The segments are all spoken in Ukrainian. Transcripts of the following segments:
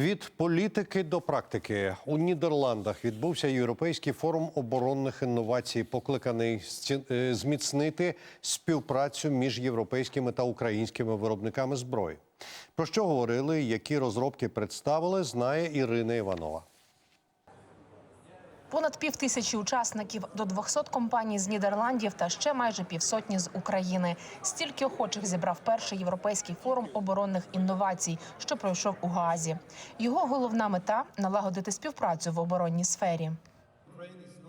Від політики до практики у Нідерландах відбувся європейський форум оборонних інновацій, покликаний е, зміцнити співпрацю між європейськими та українськими виробниками зброї. Про що говорили, які розробки представили, знає Ірина Іванова. Понад пів тисячі учасників до 200 компаній з Нідерландів та ще майже півсотні з України. Стільки охочих зібрав перший європейський форум оборонних інновацій, що пройшов у Гаазі. Його головна мета налагодити співпрацю в оборонній сфері.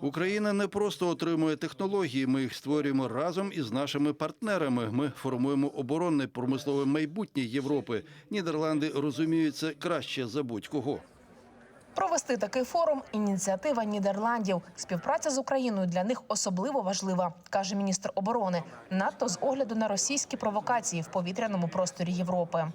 Україна не просто отримує технології, ми їх створюємо разом із нашими партнерами. Ми формуємо оборонне промислове майбутнє Європи. Нідерланди розуміють це краще за будь-кого. Провести такий форум ініціатива Нідерландів. Співпраця з Україною для них особливо важлива, каже міністр оборони. Надто з огляду на російські провокації в повітряному просторі Європи.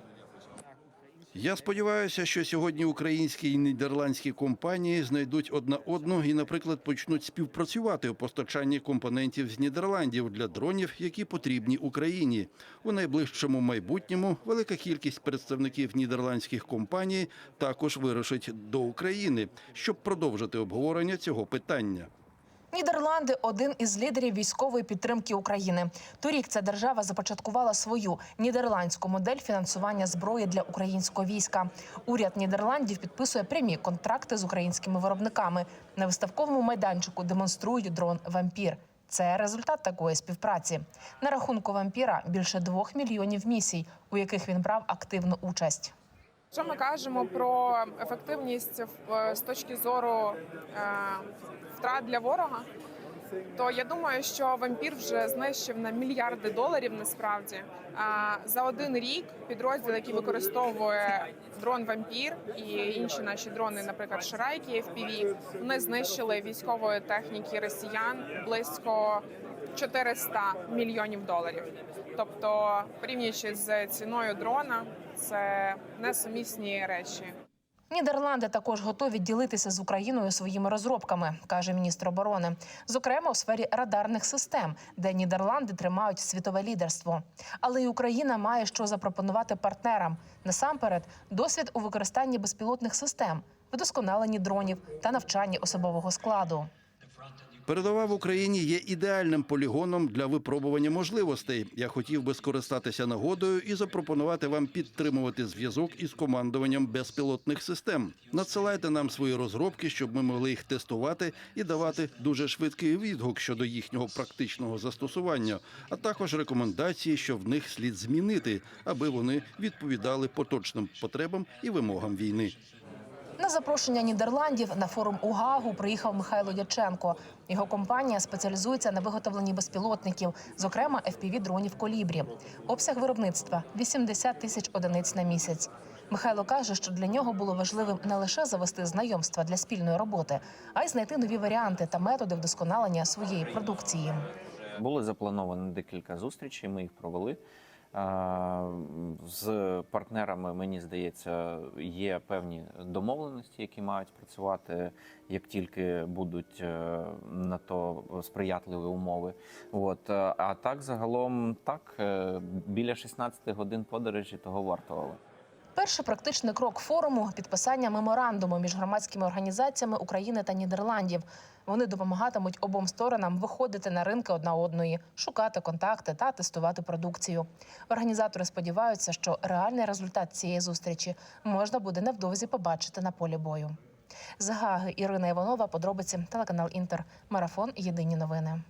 Я сподіваюся, що сьогодні українські і нідерландські компанії знайдуть одна одну і, наприклад, почнуть співпрацювати у постачанні компонентів з Нідерландів для дронів, які потрібні Україні. У найближчому майбутньому велика кількість представників нідерландських компаній також вирушить до України, щоб продовжити обговорення цього питання. Нідерланди один із лідерів військової підтримки України. Торік ця держава започаткувала свою нідерландську модель фінансування зброї для українського війська. Уряд Нідерландів підписує прямі контракти з українськими виробниками. На виставковому майданчику демонструють дрон Вампір. Це результат такої співпраці. На рахунку вампіра більше двох мільйонів місій, у яких він брав активну участь. Якщо ми кажемо про ефективність в- з точки зору е, втрат для ворога, то я думаю, що вампір вже знищив на мільярди доларів насправді. А за один рік підрозділ, який використовує дрон вампір і інші наші дрони, наприклад, Шарайки FPV, вони знищили військової техніки росіян близько 400 мільйонів доларів. Тобто, порівнюючи з ціною дрона, це несумісні речі. Нідерланди також готові ділитися з Україною своїми розробками, каже міністр оборони, зокрема у сфері радарних систем, де Нідерланди тримають світове лідерство. Але й Україна має що запропонувати партнерам насамперед досвід у використанні безпілотних систем, вдосконаленні дронів та навчанні особового складу. Передова в Україні є ідеальним полігоном для випробування можливостей. Я хотів би скористатися нагодою і запропонувати вам підтримувати зв'язок із командуванням безпілотних систем. Надсилайте нам свої розробки, щоб ми могли їх тестувати і давати дуже швидкий відгук щодо їхнього практичного застосування, а також рекомендації, що в них слід змінити, аби вони відповідали поточним потребам і вимогам війни. На запрошення Нідерландів на форум у Гаагу приїхав Михайло Дяченко. Його компанія спеціалізується на виготовленні безпілотників, зокрема fpv дронів колібрі. Обсяг виробництва 80 тисяч одиниць на місяць. Михайло каже, що для нього було важливим не лише завести знайомства для спільної роботи, а й знайти нові варіанти та методи вдосконалення своєї продукції. Було заплановано декілька зустрічей. Ми їх провели. З партнерами, мені здається, є певні домовленості, які мають працювати, як тільки будуть е, на то сприятливі умови. От е, а так загалом так е, біля 16 годин подорожі того вартувало. Перший практичний крок форуму підписання меморандуму між громадськими організаціями України та Нідерландів. Вони допомагатимуть обом сторонам виходити на ринки одна одної, шукати контакти та тестувати продукцію. Організатори сподіваються, що реальний результат цієї зустрічі можна буде невдовзі побачити на полі бою. З Гаги Ірина Іванова, подробиці телеканал Інтер, марафон Єдині новини.